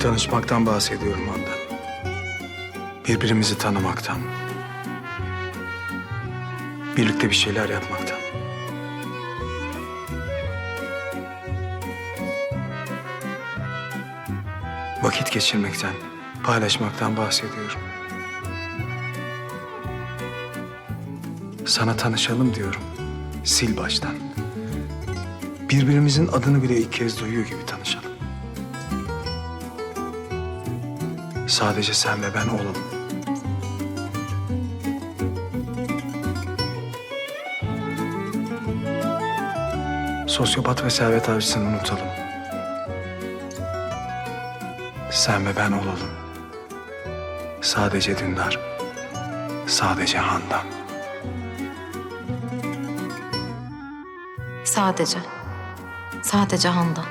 Tanışmaktan bahsediyorum Handan. Birbirimizi tanımaktan. Birlikte bir şeyler yapmaktan. Vakit geçirmekten, paylaşmaktan bahsediyorum. Sana tanışalım diyorum. Sil baştan. Birbirimizin adını bile ilk kez duyuyor gibi tanışalım. Sadece sen ve ben olalım. Sosyopat ve servet avcısını unutalım. Sen ve ben olalım. Sadece Dündar. Sadece Handan. Sadece. Sadece Handan.